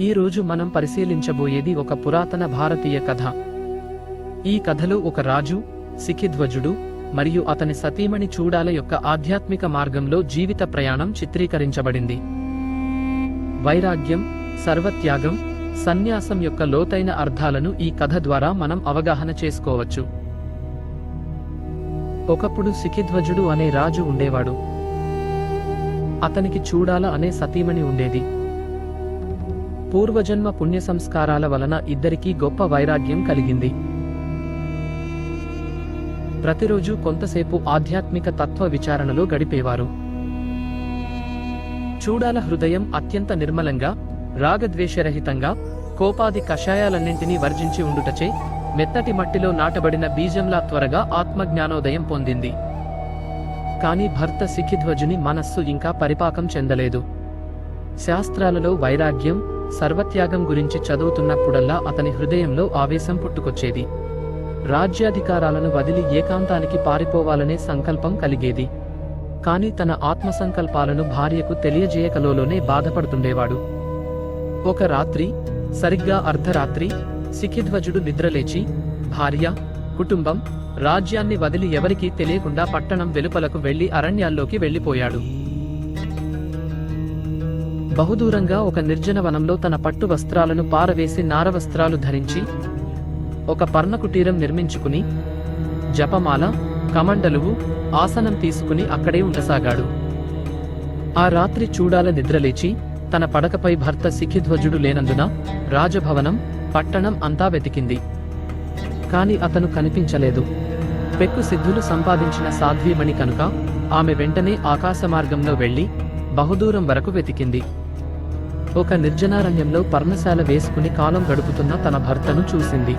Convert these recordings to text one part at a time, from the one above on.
ఈ రోజు మనం పరిశీలించబోయేది ఒక పురాతన భారతీయ కథ. ఈ కథలో ఒక రాజు సిఖిధ్వజుడు మరియు అతని సతీమణి చూడాల యొక్క ఆధ్యాత్మిక మార్గంలో జీవిత ప్రయాణం చిత్రీకరించబడింది. వైరాగ్యం సర్వత్యాగం సన్యాసం యొక్క లోతైన అర్థాలను ఈ కథ ద్వారా మనం అవగాహన చేసుకోవచ్చు. ఒకప్పుడు సిఖిధ్వజుడు అనే రాజు ఉండేవాడు. అతనికి చూడాల అనే సతీమణి ఉండేది. పూర్వజన్మ పుణ్య సంస్కారాల వలన ఇద్దరికీ గొప్ప వైరాగ్యం కలిగింది. ప్రతిరోజు కొంతసేపు ఆధ్యాత్మిక తత్వ విచారణలో గడిపేవారు. చూడాల హృదయం అత్యంత నిర్మలంగా రాగద్వేషరహితంగా కోపాది కషాయాలన్నింటినీ వర్జించి ఉండుటచే మెత్తటి మట్టిలో నాటబడిన బీజంలా త్వరగా ఆత్మజ్ఞానోదయం పొందింది. కాని భర్త సిఖిధ్వజుని మనస్సు ఇంకా పరిపాకం చెందలేదు. శాస్త్రాలలో వైరాగ్యం సర్వత్యాగం గురించి చదువుతున్నప్పుడల్లా అతని హృదయంలో ఆవేశం పుట్టుకొచ్చేది. రాజ్యాధికారాలను వదిలి ఏకాంతానికి పారిపోవాలనే సంకల్పం కలిగేది. కాని తన ఆత్మ సంకల్పాలను భార్యకు తెలియజేయకలోనే బాధపడుతుండేవాడు. ఒక రాత్రి సరిగ్గా అర్ధరాత్రి సిఖిధ్వజుడు నిద్రలేచి భార్య కుటుంబం రాజ్యాన్ని వదిలి ఎవరికీ తెలియకుండా పట్టణం వెలుపలకు వెళ్ళి అరణ్యాల్లోకి వెళ్ళిపోయాడు బహుదూరంగా ఒక నిర్జన వనంలో తన పట్టు వస్త్రాలను పారవేసి నారవస్త్రాలు ధరించి ఒక పర్ణకుటీరం నిర్మించుకుని జపమాల కమండలువు ఆసనం తీసుకుని అక్కడే ఉండసాగాడు. ఆ రాత్రి చూడాల నిద్రలేచి తన పడకపై భర్త సిఖిధ్వజుడు లేనందున రాజభవనం పట్టణం అంతా వెతికింది. కాని అతను కనిపించలేదు. పెక్కు సిద్ధులు సంపాదించిన సాధ్వీమణి కనుక ఆమె వెంటనే ఆకాశ మార్గంలో వెళ్ళి బహుదూరం వరకు వెతికింది. ఒక నిర్జనారణ్యంలో పర్ణశాల వేసుకుని కాలం గడుపుతున్న తన భర్తను చూసింది.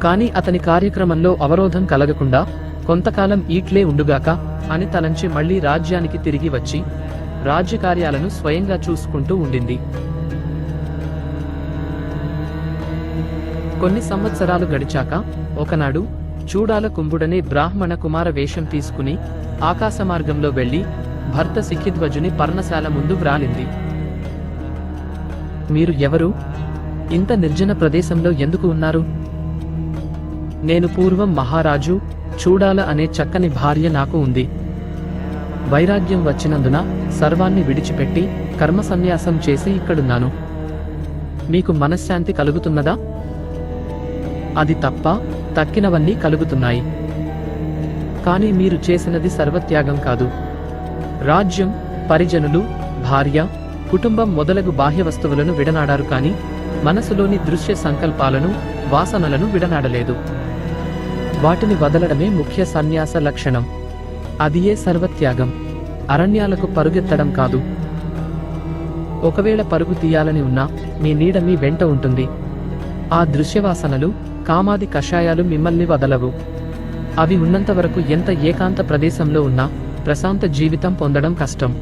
కాని అతని కార్యక్రమంలో అవరోధం కలగకుండా కొంతకాలం ఈట్లే ఉండుగాక అని తలంచి మళ్ళీ రాజ్యానికి తిరిగి వచ్చి రాజ్యకార్యాలను స్వయంగా చూసుకుంటూ ఉండింది. కొన్ని సంవత్సరాలు గడిచాక ఒకనాడు చూడాల కుంభుడనే బ్రాహ్మణ కుమార వేషం తీసుకుని ఆకాశ మార్గంలో వెళ్ళి భర్త సిఖిధ్వజుని పర్ణశాల ముందు వ్రాలింది. మీరు ఎవరు? ఇంత నిర్జన ప్రదేశంలో ఎందుకు ఉన్నారు? నేను పూర్వం మహారాజు చూడాల అనే చక్కని భార్య నాకు ఉంది. వైరాగ్యం వచ్చినందున సర్వాన్ని విడిచిపెట్టి కర్మ సన్యాసం చేసి ఇక్కడున్నాను. మీకు మనశ్శాంతి కలుగుతున్నదా? అది తప్ప తక్కినవన్నీ కలుగుతున్నాయి. కానీ మీరు చేసినది సర్వత్యాగం కాదు. రాజ్యం పరిజనులు భార్య కుటుంబం మొదలగు బాహ్య వస్తువులను విడనాడారు కాని మనసులోని దృశ్య సంకల్పాలను వాసనలను విడనాడలేదు. వాటిని వదలడమే ముఖ్య సన్యాస లక్షణం. అదియే సర్వత్యాగం. అరణ్యాలకు పరుగెత్తడం కాదు. ఒకవేళ పరుగు తీయాలని ఉన్నా మీ నీడ మీ వెంట ఉంటుంది. ఆ దృశ్యవాసనలు కామాది కషాయాలు మిమ్మల్ని వదలవు. అవి ఉన్నంత వరకు ఎంత ఏకాంత ప్రదేశంలో ఉన్నా ప్రశాంత జీవితం పొందడం కష్టం.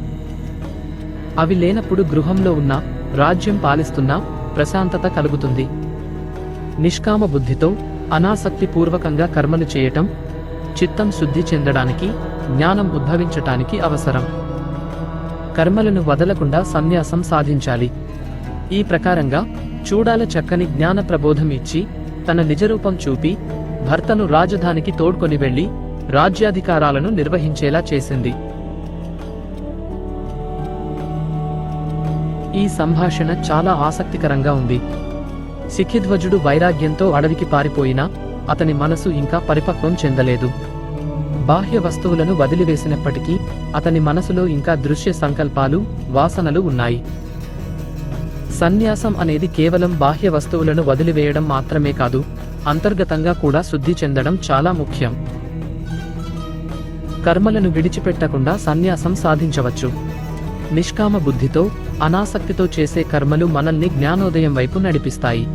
అవి లేనప్పుడు గృహంలో ఉన్న రాజ్యం పాలిస్తున్నా ప్రశాంతత కలుగుతుంది. నిష్కామ బుద్ధితో అనాసక్తి పూర్వకంగా కర్మలు చేయటం చిత్తం శుద్ధి చెందడానికి జ్ఞానం ఉద్భవించటానికి అవసరం. కర్మలను వదలకుండా సన్యాసం సాధించాలి. ఈ ప్రకారంగా చూడాల చక్కని జ్ఞాన ప్రబోధం ఇచ్చి తన నిజరూపం చూపి భర్తను రాజధానికి తోడ్కొని వెళ్ళి రాజ్యాధికారాలను నిర్వహించేలా చేసింది. ఈ సంభాషణ చాలా ఆసక్తికరంగా ఉంది. సిఖిధ్వజుడు వైరాగ్యంతో అడవికి పారిపోయినా అతని మనసు ఇంకా పరిపక్వం చెందలేదు. బాహ్య వస్తువులను వదిలివేసినప్పటికీ అతని మనసులో ఇంకా దృశ్య సంకల్పాలు వాసనలు ఉన్నాయి. సన్యాసం అనేది కేవలం బాహ్య వస్తువులను వదిలివేయడం మాత్రమే కాదు అంతర్గతంగా కూడా శుద్ధి చెందడం చాలా ముఖ్యం. కర్మలను విడిచిపెట్టకుండా సన్యాసం సాధించవచ్చు. నిష్కామ బుద్ధితో అనాసక్తితో చేసే కర్మలు మనల్ని జ్ఞానోదయం వైపు నడిపిస్తాయి.